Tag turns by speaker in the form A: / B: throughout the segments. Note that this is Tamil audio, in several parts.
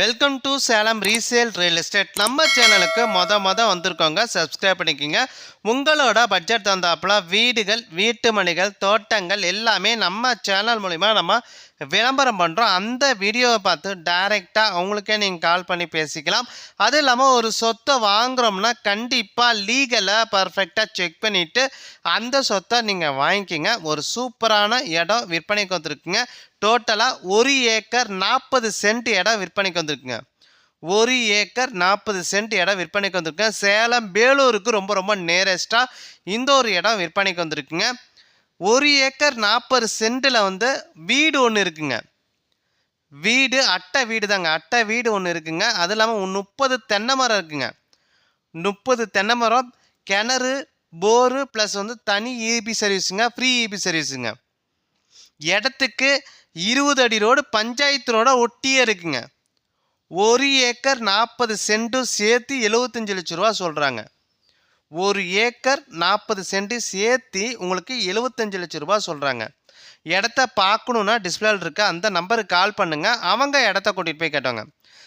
A: Welcome to Salem resale real estate நம்ம சேனலுக்கு மொத மொத வந்திருக்கோங்க. சப்ஸ்கிரைப் பண்ணிக்கோங்க. உங்களோட பட்ஜெட் தந்தாப்புல வீடுகள் வீட்டு மணிகள் தோட்டங்கள் எல்லாமே நம்ம சேனல் மூலிமா நம்ம விளம்பரம் பண்ணுறோம் அந்த வீடியோவை பார்த்து டைரெக்டாக அவங்களுக்கே நீங்கள் கால் பண்ணி பேசிக்கலாம். அது இல்லாமல் ஒரு சொத்தை வாங்குறோம்னா கண்டிப்பாக லீகலாக பர்ஃபெக்டாக செக் பண்ணிவிட்டு அந்த சொத்தை நீங்கள் வாங்கிக்கிங்க. ஒரு சூப்பரான இடம் விற்பனைக்கு வந்திருக்குங்க. டோட்டலாக ஒரு ஏக்கர் நாற்பது சென்ட் இடம் விற்பனைக்கு வந்திருக்குங்க. ஒரு ஏக்கர் நாற்பது சென்ட் இடம் விற்பனைக்கு வந்திருக்குங்க. சேலம் வேலூருக்கு ரொம்ப ரொம்ப நேரஸ்ட்டாக இந்த ஒரு இடம் விற்பனைக்கு வந்திருக்குங்க. ஒரு ஏக்கர் நாற்பது சென்ட்டில் வந்து வீடு ஒன்று இருக்குங்க. வீடு அட்டை வீடு தாங்க அட்டை வீடு ஒன்று இருக்குங்க. அது இல்லாமல் முப்பது தென்னை மரம் இருக்குங்க. முப்பது தென்னை மரம் கிணறு போரு ப்ளஸ் வந்து தனி இபி சர்வீஸுங்க ஃப்ரீ இபி சர்வீஸுங்க இடத்துக்கு இருபது அடி ரோடு பஞ்சாயத்து ரோட ஒட்டியே இருக்குங்க. ஒரு ஏக்கர் நாற்பது சென்ட்டும் சேர்த்து எழுபத்தஞ்சு லட்ச ரூபா சொல்கிறாங்க ஒரு ஏக்கர் நாற்பது சென்ட் சேர்த்து உங்களுக்கு எழுபத்தஞ்சு லட்ச ரூபா சொல்கிறாங்க இடத்த பார்க்கணுன்னா டிஸ்பிளேல இருக்க. அந்த நம்பருக்கு கால் பண்ணுங்க. அவங்க இடத்த கூட்டிகிட்டு போய் கேட்டவங்க.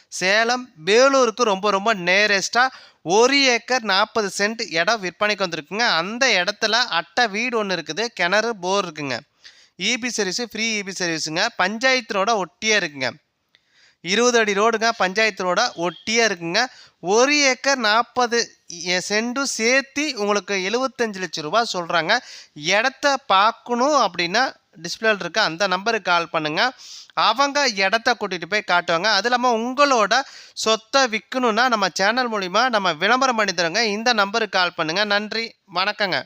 A: சேலம் வேலூருக்கு ரொம்ப ரொம்ப நேரஸ்ட்டாக ஒரு ஏக்கர் நாற்பது சென்ட் இடம் விற்பனைக்கு வந்திருக்குங்க. அந்த இடத்துல அட்டை வீடு ஒன்று இருக்குது. கிணறு போர் இருக்குங்க. இபி சர்வீஸு ஃப்ரீ இபி சர்வீஸுங்க பஞ்சாயத்தினோட ஒட்டியே இருக்குங்க. இருபது அடி ரோடுங்க பஞ்சாயத்து ரோட ஒட்டியே இருக்குங்க. ஒரு ஏக்கர் நாற்பது செண்டும் சேர்த்து உங்களுக்கு எழுபத்தஞ்சு லட்சம் ரூபா சொல்கிறாங்க இடத்த பார்க்கணும் அப்படின்னா டிஸ்பிளேல இருக்க அந்த நம்பருக்கு கால் பண்ணுங்கள் அவங்க இடத்த கூட்டிகிட்டு போய் காட்டுவாங்க. அது இல்லாமல் உங்களோட சொத்தை விற்கணுன்னா நம்ம சேனல் மூலிமா நம்ம விளம்பரம் பண்ணி தருங்க. இந்த நம்பருக்கு கால் பண்ணுங்கள் நன்றி. வணக்கங்க.